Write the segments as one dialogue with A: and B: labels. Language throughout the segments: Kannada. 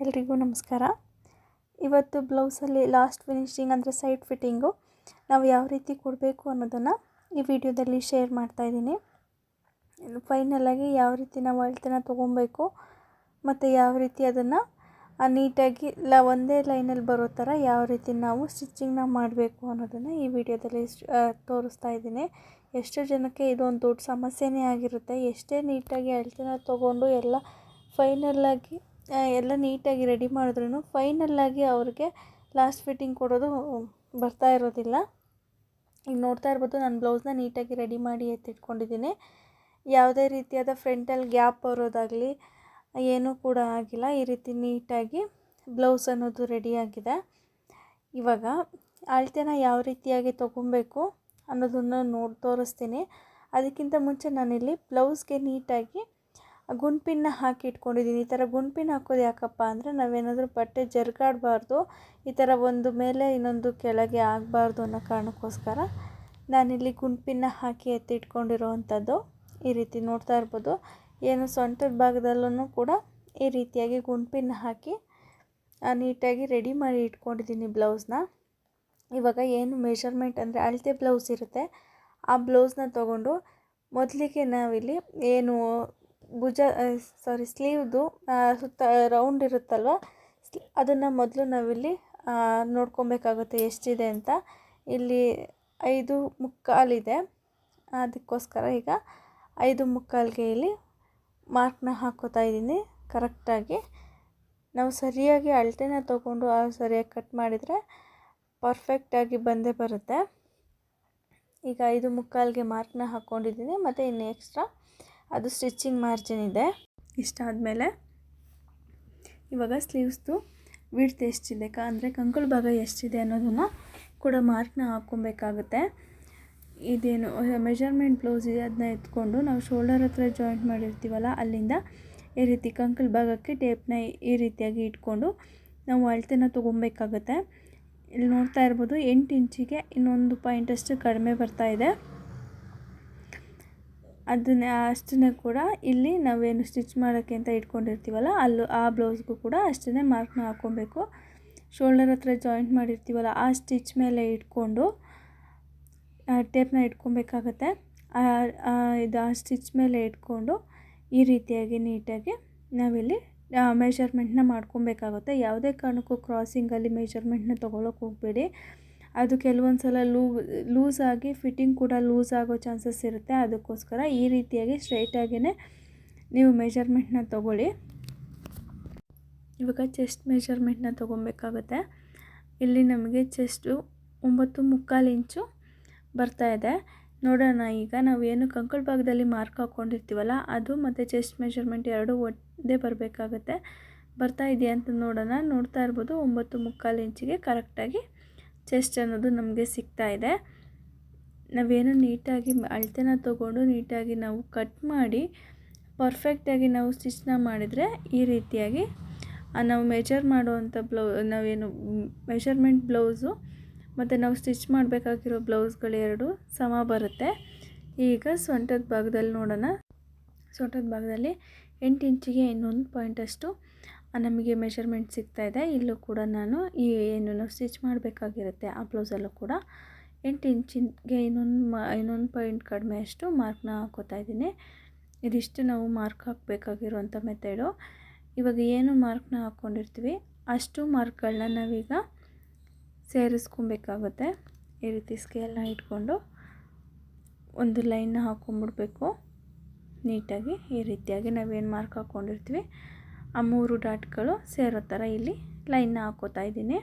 A: ಎಲ್ರಿಗೂ ನಮಸ್ಕಾರ. ಇವತ್ತು ಬ್ಲೌಸಲ್ಲಿ ಲಾಸ್ಟ್ ಫಿನಿಶಿಂಗ್ ಅಂದರೆ ಸೈಡ್ ಫಿಟ್ಟಿಂಗು. ನಾವು ಯಾವ ರೀತಿ ಕೊಡಬೇಕು ಅನ್ನೋದನ್ನು ಈ ವಿಡಿಯೋದಲ್ಲಿ ಶೇರ್ ಮಾಡ್ತಾಯಿದ್ದೀನಿ ಫೈನಲಾಗಿ ಯಾವ ರೀತಿ ನಾವು ಅಳತೆನ ತೊಗೊಬೇಕು ಮತ್ತು ಯಾವ ರೀತಿ ಅದನ್ನು ನೀಟಾಗಿ ಲ ಒಂದೇ ಲೈನಲ್ಲಿ ಬರೋ ಥರ ಯಾವ ರೀತಿ ನಾವು ಸ್ಟಿಚಿಂಗ್ನ ಮಾಡಬೇಕು ಅನ್ನೋದನ್ನು ಈ ವಿಡಿಯೋದಲ್ಲಿ ತೋರಿಸ್ತಾ ಇದ್ದೀನಿ. ಎಷ್ಟೋ ಜನಕ್ಕೆ ಇದೊಂದು ದೊಡ್ಡ ಸಮಸ್ಯೆನೇ ಆಗಿರುತ್ತೆ. ಎಷ್ಟೇ ನೀಟಾಗಿ ಅಳತೆನ ತೊಗೊಂಡು ಎಲ್ಲ ಫೈನಲ್ಲಾಗಿ ಎಲ್ಲ ನೀಟಾಗಿ ರೆಡಿ ಮಾಡಿದ್ರೂ ಫೈನಲ್ಲಾಗಿ ಅವ್ರಿಗೆ ಲಾಸ್ಟ್ ಫಿಟ್ಟಿಂಗ್ ಕೊಡೋದು ಬರ್ತಾ ಇರೋದಿಲ್ಲ. ಈಗ ನೋಡ್ತಾ ಇರ್ಬೋದು ನಾನು ಬ್ಲೌಸ್ನ ನೀಟಾಗಿ ರೆಡಿ ಮಾಡಿ ಎತ್ತಿಟ್ಕೊಂಡಿದ್ದೀನಿ. ಯಾವುದೇ ರೀತಿಯಾದ ಫ್ರಂಟಲ್ಲಿ ಗ್ಯಾಪ್ ಬರೋದಾಗಲಿ ಏನೂ ಕೂಡ ಆಗಿಲ್ಲ. ಈ ರೀತಿ ನೀಟಾಗಿ ಬ್ಲೌಸ್ ಅನ್ನೋದು ರೆಡಿಯಾಗಿದೆ ಇವಾಗ ಅಳತೆನ ಯಾವ ರೀತಿಯಾಗಿ ತೊಗೊಬೇಕು ಅನ್ನೋದನ್ನು ನೋಡಿ ತೋರಿಸ್ತೀನಿ. ಅದಕ್ಕಿಂತ ಮುಂಚೆ ನಾನಿಲ್ಲಿ ಬ್ಲೌಸ್ಗೆ ನೀಟಾಗಿ ಗುಂಡ್ಪಿನ್ನ ಹಾಕಿ ಇಟ್ಕೊಂಡಿದ್ದೀನಿ. ಈ ಥರ ಗುಂಪಿನ ಹಾಕೋದು ಯಾಕಪ್ಪ ಅಂದರೆ ನಾವೇನಾದರೂ ಬಟ್ಟೆ ಜರುಗಾಡಬಾರ್ದು, ಈ ಥರ ಒಂದು ಮೇಲೆ ಇನ್ನೊಂದು ಕೆಳಗೆ ಆಗಬಾರ್ದು ಅನ್ನೋ ಕಾರಣಕ್ಕೋಸ್ಕರ ನಾನಿಲ್ಲಿ ಗುಂಪಿನ ಹಾಕಿ ಎತ್ತಿಟ್ಕೊಂಡಿರೋ ಅಂಥದ್ದು ಈ ರೀತಿ ನೋಡ್ತಾ ಇರ್ಬೋದು. ಏನು ಸೊಂಟದ ಭಾಗದಲ್ಲೂ ಕೂಡ ಈ ರೀತಿಯಾಗಿ ಗುಂಪಿನ ಹಾಕಿ ನೀಟಾಗಿ ರೆಡಿ ಮಾಡಿ ಇಟ್ಕೊಂಡಿದ್ದೀನಿ ಬ್ಲೌಸ್ನ. ಇವಾಗ ಏನು ಮೆಷರ್ಮೆಂಟ್ ಅಂದರೆ ಅಳತೆ ಬ್ಲೌಸ್ ಇರುತ್ತೆ. ಆ ಬ್ಲೌಸ್ನ ತೊಗೊಂಡು ಮೊದಲಿಗೆ ನಾವಿಲ್ಲಿ ಏನು ಭುಜ ಸಾರಿ ಸ್ಲೀವ್ದು ಸುತ್ತ ರೌಂಡ್ ಇರುತ್ತಲ್ವ? ಅದನ್ನು ಮೊದಲು ನಾವಿಲ್ಲಿ ನೋಡ್ಕೊಬೇಕಾಗುತ್ತೆ ಎಷ್ಟಿದೆ ಅಂತ. ಇಲ್ಲಿ ಐದು ಮುಕ್ಕಾಲಿದೆ. ಅದಕ್ಕೋಸ್ಕರ ಈಗ ಐದು ಮುಕ್ಕಾಲಿಗೆ ಇಲ್ಲಿ ಮಾರ್ಕ್ನ ಹಾಕೋತಾ ಇದ್ದೀನಿ ಕರೆಕ್ಟಾಗಿ ನಾವು ಸರಿಯಾಗಿ ಅಳತೆನ ಆ, ಸರಿಯಾಗಿ ಕಟ್ ಮಾಡಿದರೆ ಪರ್ಫೆಕ್ಟಾಗಿ ಬಂದೇ ಬರುತ್ತೆ. ಈಗ ಐದು ಮುಕ್ಕಾಲಿಗೆ ಮಾರ್ಕ್ನ ಹಾಕ್ಕೊಂಡಿದ್ದೀನಿ ಮತ್ತು ಇನ್ನು ಎಕ್ಸ್ಟ್ರಾ ಅದು ಸ್ಟಿಚಿಂಗ್ ಮಾರ್ಜಿನ್ ಇದೆ. ಇಷ್ಟಾದಮೇಲೆ ಇವಾಗ ಸ್ಲೀವ್ಸ್ದು ವಿಡ್ತ್ ಎಷ್ಟಿದೆ ಕ, ಅಂದರೆ ಕಂಕುಳು ಭಾಗ ಎಷ್ಟಿದೆ ಅನ್ನೋದನ್ನು ಕೂಡ ಮಾರ್ಕ್ನ ಹಾಕ್ಕೊಬೇಕಾಗುತ್ತೆ. ಇದೇನು, ಮೆಜರ್ಮೆಂಟ್ ಬ್ಲೌಸ್ ಇದೆ ಅದನ್ನ ಎತ್ಕೊಂಡು ನಾವು ಶೋಲ್ಡರ್ ಹತ್ರ ಜಾಯಿಂಟ್ ಮಾಡಿರ್ತೀವಲ್ಲ, ಅಲ್ಲಿಂದ ಈ ರೀತಿ ಕಂಕುಳು ಭಾಗಕ್ಕೆ ಟೇಪ್ನ ಈ ರೀತಿಯಾಗಿ ಇಟ್ಕೊಂಡು ನಾವು ಅಳತೆನ ತೊಗೊಬೇಕಾಗುತ್ತೆ. ಇಲ್ಲಿ ನೋಡ್ತಾ ಇರ್ಬೋದು ಎಂಟು ಇಂಚಿಗೆ ಇನ್ನೊಂದು ಪಾಯಿಂಟಷ್ಟು ಕಡಿಮೆ ಬರ್ತಾ ಇದೆ. ಅದನ್ನ, ಅಷ್ಟನ್ನೇ ಕೂಡ ಇಲ್ಲಿ ನಾವೇನು ಸ್ಟಿಚ್ ಮಾಡೋಕ್ಕೆ ಅಂತ ಇಟ್ಕೊಂಡಿರ್ತೀವಲ್ಲ, ಅಲ್ಲೂ ಆ ಬ್ಲೌಸ್ಗೂ ಕೂಡ ಅಷ್ಟೇ ಮಾರ್ಕ್ನ ಹಾಕ್ಕೊಬೇಕು. ಶೋಲ್ಡರ್ ಹತ್ರ ಜಾಯಿಂಟ್ ಮಾಡಿರ್ತೀವಲ್ಲ, ಆ ಸ್ಟಿಚ್ ಮೇಲೆ ಇಟ್ಕೊಂಡು ಟೇಪ್ನ ಇಟ್ಕೊಬೇಕಾಗತ್ತೆ. ಇದು ಆ ಸ್ಟಿಚ್ ಮೇಲೆ ಇಟ್ಕೊಂಡು ಈ ರೀತಿಯಾಗಿ ನೀಟಾಗಿ ನಾವಿಲ್ಲಿ ಮೆಷರ್ಮೆಂಟ್ನ ಮಾಡ್ಕೊಬೇಕಾಗುತ್ತೆ. ಯಾವುದೇ ಕಾರಣಕ್ಕೂ ಕ್ರಾಸಿಂಗಲ್ಲಿ ಮೆಷರ್ಮೆಂಟ್ನ ತೊಗೊಳಕ್ಕೆ ಹೋಗಬೇಡಿ. ಅದು ಕೆಲವೊಂದು ಸಲ ಲೂ, ಲೂಸ್ ಆಗಿ ಫಿಟ್ಟಿಂಗ್ ಕೂಡ ಲೂಸ್ ಆಗೋ ಚಾನ್ಸಸ್ ಇರುತ್ತೆ. ಅದಕ್ಕೋಸ್ಕರ ಈ ರೀತಿಯಾಗಿ ಸ್ಟ್ರೈಟಾಗಿಯೇ ನೀವು ಮೆಷರ್ಮೆಂಟ್ನ ತೊಗೊಳ್ಳಿ. ಇವಾಗ ಚೆಸ್ಟ್ ಮೆಷರ್ಮೆಂಟ್ನ ತೊಗೊಬೇಕಾಗುತ್ತೆ. ಇಲ್ಲಿ ನಮಗೆ ಚೆಸ್ಟು ಒಂಬತ್ತು ಮುಕ್ಕಾಲು ಇಂಚು ಬರ್ತಾ ಇದೆ. ನೋಡೋಣ ಈಗ ನಾವು ಏನು ಕಂಕಳ ಭಾಗದಲ್ಲಿ ಮಾರ್ಕ್ ಹಾಕ್ಕೊಂಡಿರ್ತೀವಲ್ಲ ಅದು ಮತ್ತು ಚೆಸ್ಟ್ ಮೆಜರ್ಮೆಂಟ್ ಎರಡೂ ಒಂದೇ ಬರಬೇಕಾಗತ್ತೆ. ಬರ್ತಾ ಇದೆಯಾ ಅಂತ ನೋಡೋಣ. ನೋಡ್ತಾ ಇರ್ಬೋದು ಒಂಬತ್ತು ಮುಕ್ಕಾಲು ಇಂಚಿಗೆ ಕರೆಕ್ಟಾಗಿ ಚೆಸ್ಟ್ ಅನ್ನೋದು ನಮಗೆ ಸಿಗ್ತಾ ಇದೆ. ನಾವೇನು ನೀಟಾಗಿ ಅಳತೆನ ತೊಗೊಂಡು ನೀಟಾಗಿ ನಾವು ಕಟ್ ಮಾಡಿ ಪರ್ಫೆಕ್ಟಾಗಿ ನಾವು ಸ್ಟಿಚ್ನ ಮಾಡಿದರೆ ಈ ರೀತಿಯಾಗಿ ನಾವು ಮೆಜರ್ ಮಾಡುವಂಥ ಬ್ಲೌ ನಾವೇನು ಮೆಷರ್ಮೆಂಟ್ ಬ್ಲೌಸು ಮತ್ತು ನಾವು ಸ್ಟಿಚ್ ಮಾಡಬೇಕಾಗಿರೋ ಬ್ಲೌಸ್ಗಳೆರಡು ಸಮ ಬರುತ್ತೆ. ಈಗ ಸೊಂಟದ ಭಾಗದಲ್ಲಿ ನೋಡೋಣ. ಸೊಂಟದ ಭಾಗದಲ್ಲಿ ಎಂಟು ಇಂಚಿಗೆ ಇನ್ನೊಂದು ಪಾಯಿಂಟಷ್ಟು ನಮಗೆ ಮೆಷರ್ಮೆಂಟ್ ಸಿಗ್ತಾಯಿದೆ ಇಲ್ಲೂ ಕೂಡ ನಾನು ಈ ಏನು ಸ್ಟಿಚ್ ಮಾಡಬೇಕಾಗಿರುತ್ತೆ. ಆ ಬ್ಲೌಸಲ್ಲೂ ಕೂಡ ಎಂಟು ಇಂಚಿಗೆ ಇನ್ನೊಂದು ಮ, ಇನ್ನೊಂದು ಪಾಯಿಂಟ್ ಕಡಿಮೆ ಅಷ್ಟು ಮಾರ್ಕ್ನ ಹಾಕೋತಾ ಇದ್ದೀನಿ. ಇದಿಷ್ಟು ನಾವು ಮಾರ್ಕ್ ಹಾಕಬೇಕಾಗಿರುವಂಥ ಮೆಥಡು ಇವಾಗ ಏನು ಮಾರ್ಕ್ನ ಹಾಕ್ಕೊಂಡಿರ್ತೀವಿ ಅಷ್ಟು ಮಾರ್ಕ್ಗಳನ್ನ ನಾವೀಗ ಸೇರಿಸ್ಕೊಬೇಕಾಗುತ್ತೆ. ಈ ರೀತಿ ಸ್ಕೇಲ್ನ ಇಟ್ಕೊಂಡು ಒಂದು ಲೈನ್ನ ಹಾಕ್ಕೊಂಬಿಡ್ಬೇಕು ನೀಟಾಗಿ ಈ ರೀತಿಯಾಗಿ ನಾವೇನು ಮಾರ್ಕ್ ಹಾಕ್ಕೊಂಡಿರ್ತೀವಿ ಆ ಮೂರು ಡಾಟ್ಗಳು ಸೇರೋ ಥರ ಇಲ್ಲಿ ಲೈನ್ನ ಹಾಕೋತಾ ಇದ್ದೀನಿ.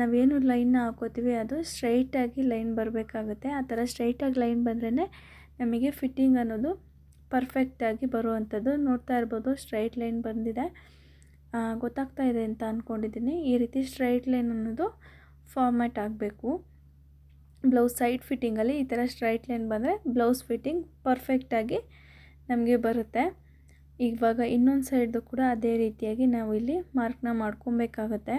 A: ನಾವೇನು ಲೈನ್ನ ಹಾಕೋತೀವಿ, ಅದು ಸ್ಟ್ರೈಟಾಗಿ ಲೈನ್ ಬರಬೇಕಾಗುತ್ತೆ. ಆ ಥರ ಸ್ಟ್ರೈಟಾಗಿ ಲೈನ್ ಬಂದ್ರೇ ನಮಗೆ ಫಿಟ್ಟಿಂಗ್ ಅನ್ನೋದು ಪರ್ಫೆಕ್ಟಾಗಿ ಬರುವಂಥದ್ದು. ನೋಡ್ತಾ ಇರ್ಬೋದು, ಸ್ಟ್ರೈಟ್ ಲೈನ್ ಬಂದಿದೆ. ಗೊತ್ತಾಗ್ತಾ ಇದೆ ಅಂತ ಅಂದ್ಕೊಂಡಿದ್ದೀನಿ ಈ ರೀತಿ ಸ್ಟ್ರೈಟ್ ಲೈನ್ ಅನ್ನೋದು ಫಾರ್ಮ್ಯಾಟ್ ಆಗಬೇಕು. ಬ್ಲೌಸ್ ಸೈಡ್ ಫಿಟ್ಟಿಂಗಲ್ಲಿ ಈ ಥರ ಸ್ಟ್ರೈಟ್ ಲೈನ್ ಬಂದರೆ ಬ್ಲೌಸ್ ಫಿಟ್ಟಿಂಗ್ ಪರ್ಫೆಕ್ಟಾಗಿ ನಮಗೆ ಬರುತ್ತೆ. ಇವಾಗ ಇನ್ನೊಂದು ಸೈಡ್ದು ಕೂಡ ಅದೇ ರೀತಿಯಾಗಿ ನಾವು ಇಲ್ಲಿ ಮಾರ್ಕ್ನ ಮಾಡ್ಕೊಬೇಕಾಗತ್ತೆ.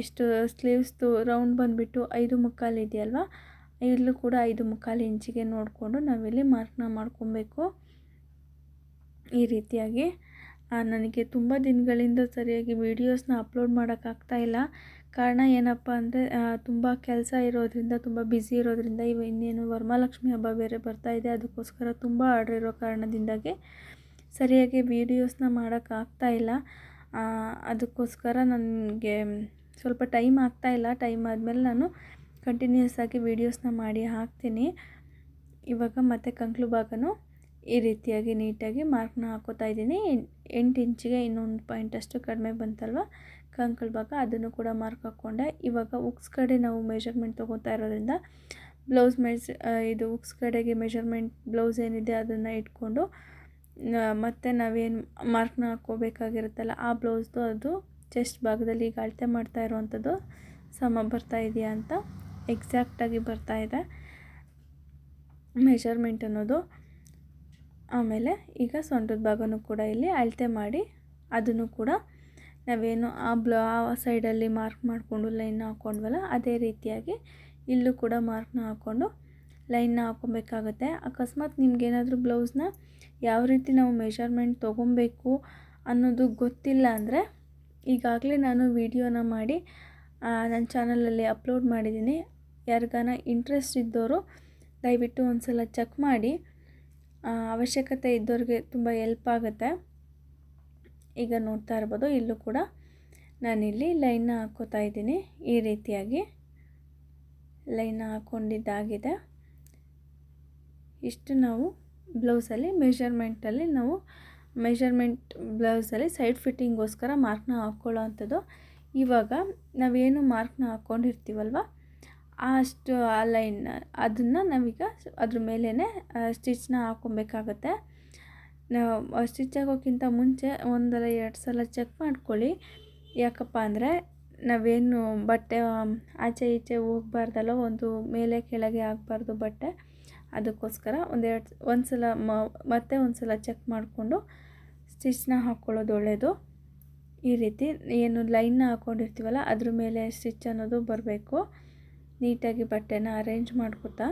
A: ಎಷ್ಟು ಸ್ಲೀವ್ಸ್ದು ರೌಂಡ್ ಬಂದುಬಿಟ್ಟು ಐದು ಮುಕ್ಕಾಲು ಇದೆಯಲ್ವ? ಇಲ್ಲೂ ಕೂಡ ಐದು ಮುಕ್ಕಾಲು ಇಂಚಿಗೆ ನೋಡಿಕೊಂಡು ನಾವಿಲ್ಲಿ ಮಾರ್ಕ್ನ ಮಾಡ್ಕೊಬೇಕು. ಈ ರೀತಿಯಾಗಿ. ನನಗೆ ತುಂಬ ದಿನಗಳಿಂದ ಸರಿಯಾಗಿ ವೀಡಿಯೋಸ್ನ ಅಪ್ಲೋಡ್ ಮಾಡೋಕ್ಕಾಗ್ತಾ ಇಲ್ಲ. ಕಾರಣ ಏನಪ್ಪ ಅಂದರೆ ತುಂಬ ಕೆಲಸ ಇರೋದ್ರಿಂದ, ತುಂಬ ಬ್ಯುಸಿ ಇರೋದ್ರಿಂದ ಇವ ಇನ್ನೇನು ವರಮಹಾಲಕ್ಷ್ಮಿ ಹಬ್ಬ ಬೇರೆ ಬರ್ತಾ ಇದೆ. ಅದಕ್ಕೋಸ್ಕರ ತುಂಬ ಆರ್ಡ್ರ್ ಇರೋ ಕಾರಣದಿಂದಾಗಿ ಸರಿಯಾಗಿ ವೀಡಿಯೋಸ್ನ ಮಾಡೋಕ್ಕಾಗ್ತಾ ಇಲ್ಲ. ಅದಕ್ಕೋಸ್ಕರ ನನಗೆ ಸ್ವಲ್ಪ ಟೈಮ್ ಆಗ್ತಾ ಇಲ್ಲ. ಟೈಮ್ ಆದಮೇಲೆ ನಾನು ಕಂಟಿನ್ಯೂಸ್ ಆಗಿ ವೀಡಿಯೋಸ್ನ ಮಾಡಿ ಹಾಕ್ತೀನಿ. ಇವಾಗ ಮತ್ತೆ ಕಂಕ್ಲು ಭಾಗನೂ ಈ ರೀತಿಯಾಗಿ ನೀಟಾಗಿ ಮಾರ್ಕ್ನ ಹಾಕೋತಾ ಇದ್ದೀನಿ. ಎಂಟು ಇಂಚಿಗೆ ಇನ್ನೊಂದು ಪಾಯಿಂಟ್ ಅಷ್ಟು ಕಡಿಮೆ ಬಂತಲ್ವ? ಕಂಕಲ್ ಭಾಗ ಅದನ್ನು ಕೂಡ ಮಾರ್ಕ್ ಹಾಕ್ಕೊಂಡೆ. ಇವಾಗ ಉಕ್ಸ್ ಕಡೆ ನಾವು ಮೆಷರ್ಮೆಂಟ್ ತೊಗೋತಾ ಇರೋದ್ರಿಂದ ಬ್ಲೌಸ್ ಮೆಸ್ ಇದು ಉಕ್ಸ್ ಕಡೆಗೆ ಮೆಷರ್ಮೆಂಟ್ ಬ್ಲೌಸ್ ಏನಿದೆ ಅದನ್ನು ಇಟ್ಕೊಂಡು ಮತ್ತೆ ನಾವೇನು ಮಾರ್ಕ್ನ ಹಾಕ್ಕೋಬೇಕಾಗಿರುತ್ತಲ್ಲ, ಆ ಬ್ಲೌಸ್ದು ಅದು ಚೆಸ್ಟ್ ಭಾಗದಲ್ಲಿ ಈಗ ಅಳತೆ ಮಾಡ್ತಾ ಇರುವಂಥದ್ದು ಸಮ ಬರ್ತಾ ಇದೆಯಾ ಅಂತ ಎಕ್ಸಾಕ್ಟಾಗಿ ಬರ್ತಾ ಇದೆ. ಮೆಷರ್ಮೆಂಟ್ ಅನ್ನೋದು. ಆಮೇಲೆ ಈಗ ಸೊಂಟದ ಭಾಗನೂ ಕೂಡ ಇಲ್ಲಿ ಅಳತೆ ಮಾಡಿ ಅದನ್ನು ಕೂಡ ನಾವೇನು ಆ ಬ್ಲ, ಆ ಸೈಡಲ್ಲಿ ಮಾರ್ಕ್ ಮಾಡಿಕೊಂಡು ಲೈನ್ನ ಹಾಕ್ಕೊಂಡ್ವಲ್ಲ ಅದೇ ರೀತಿಯಾಗಿ ಇಲ್ಲೂ ಕೂಡ ಮಾರ್ಕ್ನ ಹಾಕ್ಕೊಂಡು ಲೈನ್ನ ಹಾಕ್ಕೊಬೇಕಾಗತ್ತೆ. ಅಕಸ್ಮಾತ್ ನಿಮ್ಗೇನಾದರೂ ಬ್ಲೌಸ್ನ ಯಾವ ರೀತಿ ನಾವು ಮೆಷರ್ಮೆಂಟ್ ತೊಗೊಬೇಕು ಅನ್ನೋದು ಗೊತ್ತಿಲ್ಲ ಅಂದರೆ ಈಗಾಗಲೇ ನಾನು ವೀಡಿಯೋನ ಮಾಡಿ ನನ್ನ ಚಾನಲಲ್ಲಿ ಅಪ್ಲೋಡ್ ಮಾಡಿದ್ದೀನಿ. ಯಾರಿಗಾನ ಇಂಟ್ರೆಸ್ಟ್ ಇದ್ದವರು ದಯವಿಟ್ಟು ಒಂದು ಸಲ ಚೆಕ್ ಮಾಡಿ ಅವಶ್ಯಕತೆ ಇದ್ದವ್ರಿಗೆ ತುಂಬ ಎಲ್ಪ್ ಆಗುತ್ತೆ. ಈಗ ನೋಡ್ತಾ ಇರ್ಬೋದು, ಇಲ್ಲೂ ಕೂಡ ನಾನಿಲ್ಲಿ ಲೈನ್ನ ಹಾಕೋತಾ ಇದ್ದೀನಿ. ಈ ರೀತಿಯಾಗಿ ಲೈನ್ನ ಹಾಕ್ಕೊಂಡಿದ್ದಾಗಿದೆ ಇಷ್ಟು ನಾವು ಬ್ಲೌಸಲ್ಲಿ ಮೆಷರ್ಮೆಂಟಲ್ಲಿ ನಾವು ಮೆಷರ್ಮೆಂಟ್ ಬ್ಲೌಸಲ್ಲಿ ಸೈಡ್ ಫಿಟ್ಟಿಂಗೋಸ್ಕರ ಮಾರ್ಕ್ನ ಹಾಕ್ಕೊಳ್ಳೋ ಅಂಥದ್ದು ಇವಾಗ ನಾವೇನು ಮಾರ್ಕ್ನ ಹಾಕ್ಕೊಂಡಿರ್ತೀವಲ್ವ? ಅಷ್ಟು ಆ ಲೈನ್ ಅದನ್ನು ನಾವೀಗ ಅದ್ರ ಮೇಲೇ ಸ್ಟಿಚ್ನ ಹಾಕ್ಕೊಬೇಕಾಗತ್ತೆ. ನಾವು ಸ್ಟಿಚ್ ಹಾಕೋಕ್ಕಿಂತ ಮುಂಚೆ ಒಂದಲ್ಲ ಎರಡು ಸಲ ಚೆಕ್ ಮಾಡ್ಕೊಳ್ಳಿ. ಯಾಕಪ್ಪ ಅಂದರೆ ನಾವೇನು ಬಟ್ಟೆ ಆಚೆ ಈಚೆ ಹೋಗ್ಬಾರ್ದಲ್ಲ ಒಂದು ಮೇಲೆ ಕೆಳಗೆ ಆಗಬಾರ್ದು ಬಟ್ಟೆ. ಅದಕ್ಕೋಸ್ಕರ ಒಂದೆರಡು ಒಂದು ಸಲ ಮತ್ತೆ ಒಂದು ಸಲ ಚೆಕ್ ಮಾಡಿಕೊಂಡು ಸ್ಟಿಚ್ನ ಹಾಕ್ಕೊಳ್ಳೋದು ಒಳ್ಳೆಯದು ಈ ರೀತಿ ಏನು ಲೈನ್ನ ಹಾಕ್ಕೊಂಡಿರ್ತೀವಲ್ಲ ಅದ್ರ ಮೇಲೆ ಸ್ಟಿಚ್ ಅನ್ನೋದು ಬರಬೇಕು. ನೀಟಾಗಿ ಬಟ್ಟೆನ ಅರೇಂಜ್ ಮಾಡ್ಕೊತಾ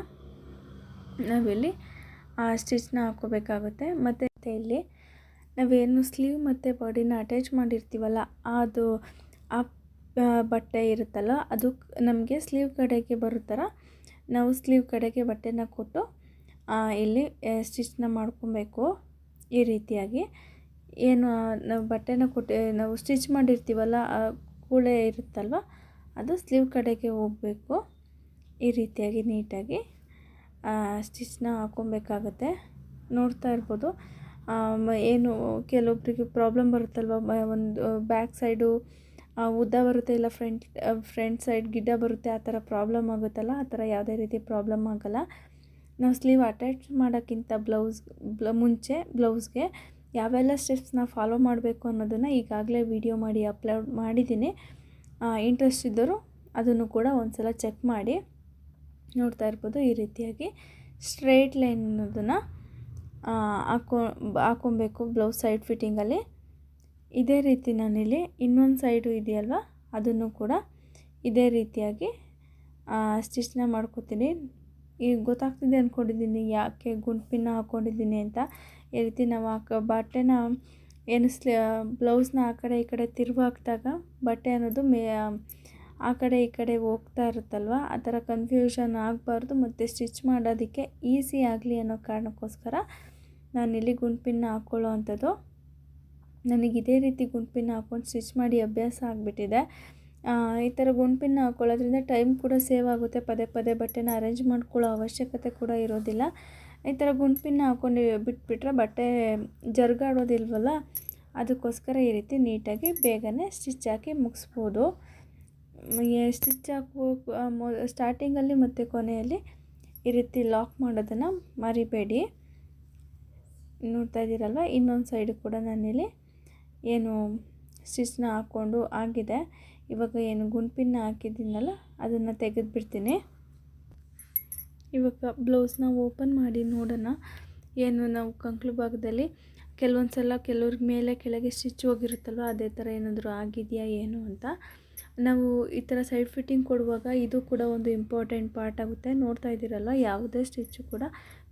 A: ನಾವಿಲ್ಲಿ ಆ ಸ್ಟಿಚ್ನ ಹಾಕ್ಕೋಬೇಕಾಗುತ್ತೆ ಮತ್ತು ಇಲ್ಲಿ ನಾವೇನು ಸ್ಲೀವ್ ಮತ್ತು ಬಾಡಿನ ಅಟ್ಯಾಚ್ ಮಾಡಿರ್ತೀವಲ್ಲ ಅದು ಆ, ಬಟ್ಟೆ ಇರುತ್ತಲ್ಲ ಅದು ನಮಗೆ ಸ್ಲೀವ್ ಕಡೆಗೆ ಬರೋ ಥರ ನಾವು ಸ್ಲೀವ್ ಕಡೆಗೆ ಬಟ್ಟೆನ ಕೊಟ್ಟು ಇಲ್ಲಿ ಸ್ಟಿಚ್ನ ಮಾಡ್ಕೊಬೇಕು ಈ ರೀತಿಯಾಗಿ. ಏನು ನಾವು ಬಟ್ಟೆನ ಕೊಟ್ಟು ನಾವು ಸ್ಟಿಚ್ ಮಾಡಿರ್ತೀವಲ್ಲ ಕೂಳೆ ಇರುತ್ತಲ್ವ, ಅದು ಸ್ಲೀವ್ ಕಡೆಗೆ ಹೋಗಬೇಕು ಈ ರೀತಿಯಾಗಿ ನೀಟಾಗಿ. ಸ್ಟಿಚ್ನ ಹಾಕ್ಕೊಬೇಕಾಗತ್ತೆ ನೋಡ್ತಾ ಇರ್ಬೋದು. ಏನು ಕೆಲವೊಬ್ಬರಿಗೆ ಪ್ರಾಬ್ಲಮ್ ಬರುತ್ತಲ್ವ ಒಂದು, ಬ್ಯಾಕ್ ಸೈಡು ಉದ್ದ ಬರುತ್ತೆ ಇಲ್ಲ ಫ್ರಂಟ್ ಫ್ರಂಟ್ ಸೈಡ್ ಗಿಡ್ಡ ಬರುತ್ತೆ, ಆ ಥರ ಪ್ರಾಬ್ಲಮ್ ಆಗುತ್ತಲ್ಲ, ಆ ಥರ ಯಾವುದೇ ರೀತಿ ಪ್ರಾಬ್ಲಮ್ ಆಗಲ್ಲ. ನಾವು ಸ್ಲೀವ್ ಅಟ್ಯಾಚ್ ಮಾಡೋಕ್ಕಿಂತ ಬ್ಲೌಸ್, ಬ್ಲ, ಮುಂಚೆ ಬ್ಲೌಸ್ಗೆ ಯಾವೆಲ್ಲ ಸ್ಟೆಪ್ಸ್ನ ಫಾಲೋ ಮಾಡಬೇಕು ಅನ್ನೋದನ್ನು ಈಗಾಗಲೇ ವಿಡಿಯೋ ಮಾಡಿ ಅಪ್ಲೋಡ್ ಮಾಡಿದ್ದೀನಿ. ಇಂಟ್ರೆಸ್ಟ್ ಇದ್ದವರು ಅದನ್ನು ಕೂಡ ಒಂದು ಸಲ ಚೆಕ್ ಮಾಡಿ. ನೋಡ್ತಾ ಇರ್ಬೋದು ಈ ರೀತಿಯಾಗಿ ಸ್ಟ್ರೈಟ್ ಲೈನ್ ಅನ್ನೋದನ್ನು ಹಾಕೊ, ಹಾಕೊಬೇಕು ಬ್ಲೌಸ್ ಸೈಡ್ ಫಿಟ್ಟಿಂಗಲ್ಲಿ. ಇದೇ ರೀತಿ ನಾನಿಲ್ಲಿ ಇನ್ನೊಂದು ಸೈಡು ಇದೆಯಲ್ವ? ಅದನ್ನು ಕೂಡ ಇದೇ ರೀತಿಯಾಗಿ ಸ್ಟಿಚ್ನ ಮಾಡ್ಕೊತೀನಿ. ಈಗ ಗೊತ್ತಾಗ್ತಿದೆ ಅಂದ್ಕೊಂಡಿದ್ದೀನಿ ಯಾಕೆ ಗುಂಪಿನ ಹಾಕ್ಕೊಂಡಿದ್ದೀನಿ ಅಂತ. ಈ ರೀತಿ ನಾವು ಹಾಕೋ ಬಟ್ಟೆನ ಏನು ಸ್ಲಿ ಬ್ಲೌಸ್ನ ಆ ಕಡೆ ಈ ಕಡೆ ತಿರುವು ಹಾಕಿದಾಗ ಬಟ್ಟೆ ಅನ್ನೋದು ಮೇ, ಆ ಕಡೆ ಈ ಕಡೆ ಹೋಗ್ತಾ ಇರುತ್ತಲ್ವ? ಆ ಥರ ಕನ್ಫ್ಯೂಷನ್ ಆಗಬಾರ್ದು ಮತ್ತು ಸ್ಟಿಚ್ ಮಾಡೋದಕ್ಕೆ ಈಸಿ ಆಗಲಿ ಅನ್ನೋ ಕಾರಣಕ್ಕೋಸ್ಕರ ನಾನಿಲ್ಲಿ ಗುಂಪಿನ ಹಾಕ್ಕೊಳ್ಳೋ ಅಂಥದ್ದು. ನನಗೆ ಇದೇ ರೀತಿ ಗುಂಪಿನ ಹಾಕ್ಕೊಂಡು ಸ್ಟಿಚ್ ಮಾಡಿ ಅಭ್ಯಾಸ ಆಗಿಬಿಟ್ಟಿದೆ. ಈ ಥರ ಗುಂಪಿನ ಹಾಕ್ಕೊಳ್ಳೋದ್ರಿಂದ ಟೈಮ್ ಕೂಡ ಸೇವ್ ಆಗುತ್ತೆ ಪದೇ ಪದೇ ಬಟ್ಟೆನ ಅರೇಂಜ್ ಮಾಡ್ಕೊಳ್ಳೋ ಅವಶ್ಯಕತೆ ಕೂಡ ಇರೋದಿಲ್ಲ. ಈ ಥರ ಗುಂಪಿನ ಹಾಕ್ಕೊಂಡು ಬಿಟ್ಬಿಟ್ರೆ ಬಟ್ಟೆ ಜರುಗಾಡೋದಿಲ್ವಲ್ಲ, ಅದಕ್ಕೋಸ್ಕರ ಈ ರೀತಿ ನೀಟಾಗಿ ಬೇಗನೆ ಸ್ಟಿಚ್ ಹಾಕಿ ಮುಗಿಸ್ಬೋದು. ಸ್ಟಿಚ್ ಹಾಕುವ ಸ್ಟಾರ್ಟಿಂಗಲ್ಲಿ ಮತ್ತು ಕೊನೆಯಲ್ಲಿ ಈ ರೀತಿ ಲಾಕ್ ಮಾಡೋದನ್ನು ಮರಿಬೇಡಿ. ನೋಡ್ತಾ ಇದ್ದೀರಲ್ವ? ಇನ್ನೊಂದು ಸೈಡ್ ಕೂಡ ನಾನಿಲ್ಲಿ ಏನು ಸ್ಟಿಚ್ನ ಹಾಕ್ಕೊಂಡು ಆಗಿದೆ. ಇವಾಗ ಏನು ಗುಂಪಿನ ಹಾಕಿದ್ದೀನಲ್ಲ, ಅದನ್ನು ತೆಗೆದುಬಿಡ್ತೀನಿ ಇವಾಗ ಬ್ಲೌಸ್ನ ಓಪನ್ ಮಾಡಿ ನೋಡೋಣ. ಏನು ನಾವು ಕಂಕ್ಳು ಭಾಗದಲ್ಲಿ ಕೆಲವೊಂದು ಸಲ ಕೆಲವ್ರಿಗೆ ಮೇಲೆ ಕೆಳಗೆ ಸ್ಟಿಚ್ ಹೋಗಿರುತ್ತಲ್ವ, ಅದೇ ಥರ ಏನಾದರೂ ಆಗಿದೆಯಾ ಏನು ಅಂತ. ನಾವು ಈ ಥರ ಸೈಡ್ ಫಿಟ್ಟಿಂಗ್ ಕೊಡುವಾಗ ಇದು ಕೂಡ ಒಂದು ಇಂಪಾರ್ಟೆಂಟ್ ಪಾರ್ಟ್ ಆಗುತ್ತೆ. ನೋಡ್ತಾ ಇದ್ದೀರಲ್ಲ ಯಾವುದೇ ಸ್ಟಿಚ್ಚು ಕೂಡ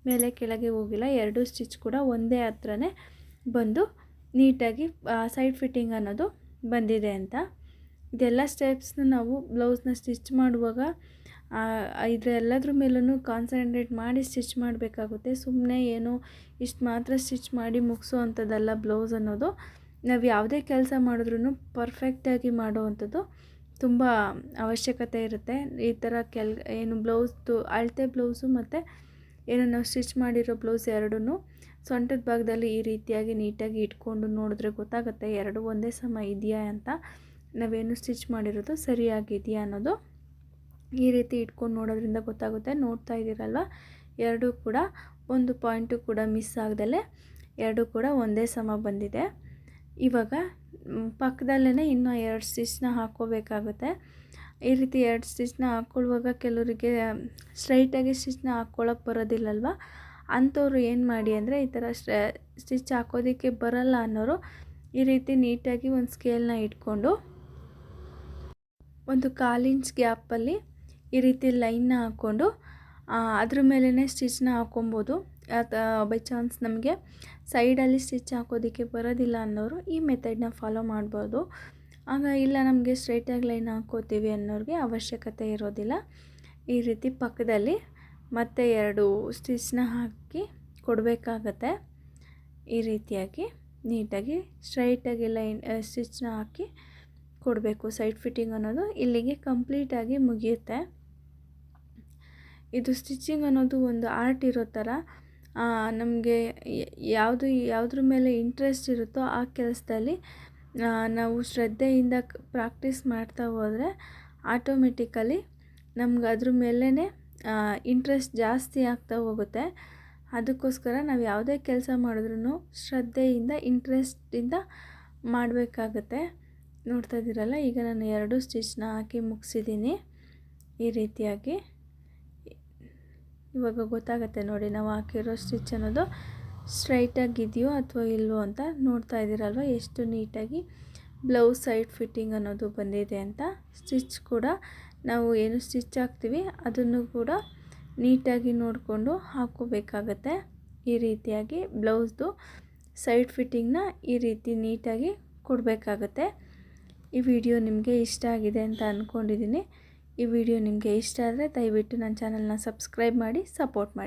A: ಮೇಲೆ ಕೆಳಗೆ ಹೋಗಿಲ್ಲ. ಎರಡು ಸ್ಟಿಚ್ ಕೂಡ ಒಂದೇ ಹತ್ರನೇ ಬಂದು ನೀಟಾಗಿ ಸೈಡ್ ಫಿಟ್ಟಿಂಗ್ ಅನ್ನೋದು ಬಂದಿದೆ ಅಂತ. ಇದೆಲ್ಲ ಸ್ಟೆಪ್ಸ್ನ ನಾವು ಬ್ಲೌಸ್ನ ಸ್ಟಿಚ್ ಮಾಡುವಾಗ ಇದೆಲ್ಲದ್ರ ಮೇಲೂ ಕಾನ್ಸಂಟ್ರೇಟ್ ಮಾಡಿ ಸ್ಟಿಚ್ ಮಾಡಬೇಕಾಗುತ್ತೆ. ಸುಮ್ಮನೆ ಏನು ಇಷ್ಟು ಮಾತ್ರ ಸ್ಟಿಚ್ ಮಾಡಿ ಮುಗಿಸೋ ಅಂಥದ್ದಲ್ಲ ಬ್ಲೌಸ್ ಅನ್ನೋದು. ನಾವು ಯಾವುದೇ ಕೆಲಸ ಮಾಡಿದ್ರೂ ಪರ್ಫೆಕ್ಟಾಗಿ ಮಾಡುವಂಥದ್ದು ತುಂಬ ಅವಶ್ಯಕತೆ ಇರುತ್ತೆ. ಈ ಥರ ಕೆಲ್, ಏನು ಬ್ಲೌಸ್ದು ಅಳತೆ ಬ್ಲೌಸು ಮತ್ತು ಏನು ನಾವು ಸ್ಟಿಚ್ ಮಾಡಿರೋ ಬ್ಲೌಸ್ ಎರಡೂ ಸೊಂಟದ ಭಾಗದಲ್ಲಿ ಈ ರೀತಿಯಾಗಿ ನೀಟಾಗಿ ಇಟ್ಕೊಂಡು ನೋಡಿದ್ರೆ ಗೊತ್ತಾಗುತ್ತೆ ಎರಡು ಒಂದೇ ಸಮ ಇದೆಯಾ ಅಂತ. ನಾವೇನು ಸ್ಟಿಚ್ ಮಾಡಿರೋದು ಸರಿಯಾಗಿದೆಯಾ ಅನ್ನೋದು ಈ ರೀತಿ ಇಟ್ಕೊಂಡು ನೋಡೋದ್ರಿಂದ ಗೊತ್ತಾಗುತ್ತೆ. ನೋಡ್ತಾ ಇದ್ದೀರಲ್ವ? ಎರಡೂ ಕೂಡ ಒಂದು ಪಾಯಿಂಟು ಕೂಡ ಮಿಸ್ ಆಗದಲ್ಲೇ ಎರಡೂ ಕೂಡ ಒಂದೇ ಸಮ ಬಂದಿದೆ. ಇವಾಗ ಪಕ್ಕದಲ್ಲೇ ಇನ್ನೂ ಎರಡು ಸ್ಟಿಚ್ನ ಹಾಕ್ಕೋಬೇಕಾಗುತ್ತೆ ಈ ರೀತಿ ಎರಡು ಸ್ಟಿಚ್ನ ಹಾಕ್ಕೊಳ್ಳುವಾಗ ಕೆಲವರಿಗೆ ಸ್ಟ್ರೈಟಾಗಿ ಸ್ಟಿಚ್ನ ಹಾಕ್ಕೊಳ್ಳೋಕೆ ಬರೋದಿಲ್ಲಲ್ವ? ಅಂಥವ್ರು ಏನು ಮಾಡಿ ಅಂದರೆ ಈ ಥರ ಸ್ಟಿಚ್ ಹಾಕೋದಕ್ಕೆ ಬರಲ್ಲ ಅನ್ನೋರು ಈ ರೀತಿ ನೀಟಾಗಿ ಒಂದು ಸ್ಕೇಲ್ನ ಇಟ್ಕೊಂಡು ಒಂದು ಕಾಲಿಂಚ್ ಗ್ಯಾಪಲ್ಲಿ ಈ ರೀತಿ ಲೈನ್ನ ಹಾಕ್ಕೊಂಡು ಅದ್ರ ಮೇಲೇ ಸ್ಟಿಚ್ನ ಹಾಕ್ಕೊಬೋದು. ಬೈ ಚಾನ್ಸ್ ನಮಗೆ ಸೈಡಲ್ಲಿ ಸ್ಟಿಚ್ ಹಾಕೋದಕ್ಕೆ ಬರೋದಿಲ್ಲ ಅನ್ನೋರು ಈ ಮೆಥಡ್ನ ಫಾಲೋ ಮಾಡ್ಬೋದು. ಆಗ ಇಲ್ಲ, ನಮಗೆ ಸ್ಟ್ರೈಟಾಗಿ ಲೈನ್ ಹಾಕೋತೀವಿ ಅನ್ನೋರಿಗೆ ಅವಶ್ಯಕತೆ ಇರೋದಿಲ್ಲ. ಈ ರೀತಿ ಪಕ್ಕದಲ್ಲಿ ಮತ್ತೆ ಎರಡು ಸ್ಟಿಚ್ನ ಹಾಕಿ ಕೊಡಬೇಕಾಗತ್ತೆ. ಈ ರೀತಿಯಾಗಿ ನೀಟಾಗಿ ಸ್ಟ್ರೈಟಾಗಿ ಲೈನ್ ಸ್ಟಿಚ್ನ ಹಾಕಿ ಕೊಡಬೇಕು. ಸೈಡ್ ಫಿಟ್ಟಿಂಗ್ ಅನ್ನೋದು ಇಲ್ಲಿಗೆ ಕಂಪ್ಲೀಟಾಗಿ ಮುಗಿಯುತ್ತೆ. ಇದು ಸ್ಟಿಚಿಂಗ್ ಅನ್ನೋದು ಒಂದು ಆರ್ಟ್ ಇರೋ ಥರ ನಮಗೆ ಯಾವುದು, ಯಾವುದ್ರ ಮೇಲೆ ಇಂಟ್ರೆಸ್ಟ್ ಇರುತ್ತೋ ಆ ಕೆಲಸದಲ್ಲಿ ನಾವು ಶ್ರದ್ಧೆಯಿಂದ ಪ್ರಾಕ್ಟೀಸ್ ಮಾಡ್ತಾ ಹೋದರೆ ಆಟೋಮೆಟಿಕಲಿ ನಮ್ಗೆ ಅದ್ರ ಮೇಲೇ ಇಂಟ್ರೆಸ್ಟ್ ಜಾಸ್ತಿ ಆಗ್ತಾ ಹೋಗುತ್ತೆ. ಅದಕ್ಕೋಸ್ಕರ ನಾವು ಯಾವುದೇ ಕೆಲಸ ಮಾಡಿದ್ರೂ ಶ್ರದ್ಧೆಯಿಂದ ಇಂಟ್ರೆಸ್ಟಿಂದ ಮಾಡಬೇಕಾಗತ್ತೆ. ನೋಡ್ತಾ ಇದ್ದೀರಲ್ಲ, ಈಗ ನಾನು ಎರಡು ಸ್ಟಿಚ್ನ ಹಾಕಿ ಮುಗಿಸಿದ್ದೀನಿ ಈ ರೀತಿಯಾಗಿ. ಇವಾಗ ಗೊತ್ತಾಗುತ್ತೆ ನೋಡಿ ನಾವು ಹಾಕಿರೋ ಸ್ಟಿಚ್ ಅನ್ನೋದು. ಸ್ಟ್ರೈಟಾಗಿದೆಯೋ ಅಥವಾ ಇಲ್ವೋ ಅಂತ ನೋಡ್ತಾ ಇದ್ದೀರಲ್ವ? ಎಷ್ಟು ನೀಟಾಗಿ ಬ್ಲೌಸ್ ಸೈಡ್ ಫಿಟ್ಟಿಂಗ್ ಅನ್ನೋದು ಬಂದಿದೆ ಅಂತ. ಸ್ಟಿಚ್ ಕೂಡ ನಾವು ಏನು ಸ್ಟಿಚ್ ಹಾಕ್ತೀವಿ ಅದನ್ನು ಕೂಡ ನೀಟಾಗಿ ನೋಡಿಕೊಂಡು ಹಾಕೋಬೇಕಾಗತ್ತೆ. ಈ ರೀತಿಯಾಗಿ ಬ್ಲೌಸ್ದು ಸೈಡ್ ಫಿಟ್ಟಿಂಗ್ನ ಈ ರೀತಿ ನೀಟಾಗಿ ಕೊಡಬೇಕಾಗತ್ತೆ. ಈ ವಿಡಿಯೋ ನಿಮಗೆ ಇಷ್ಟ ಆಗಿದೆ ಅಂತ ಅಂದ್ಕೊಂಡಿದ್ದೀನಿ ಈ ವಿಡಿಯೋ ನಿಮಗೆ ಇಷ್ಟ ಆದರೆ ದಯವಿಟ್ಟು ನನ್ನ ಚಾನಲ್ನ ಸಬ್ಸ್ಕ್ರೈಬ್ ಮಾಡಿ, ಸಪೋರ್ಟ್ ಮಾಡಿ.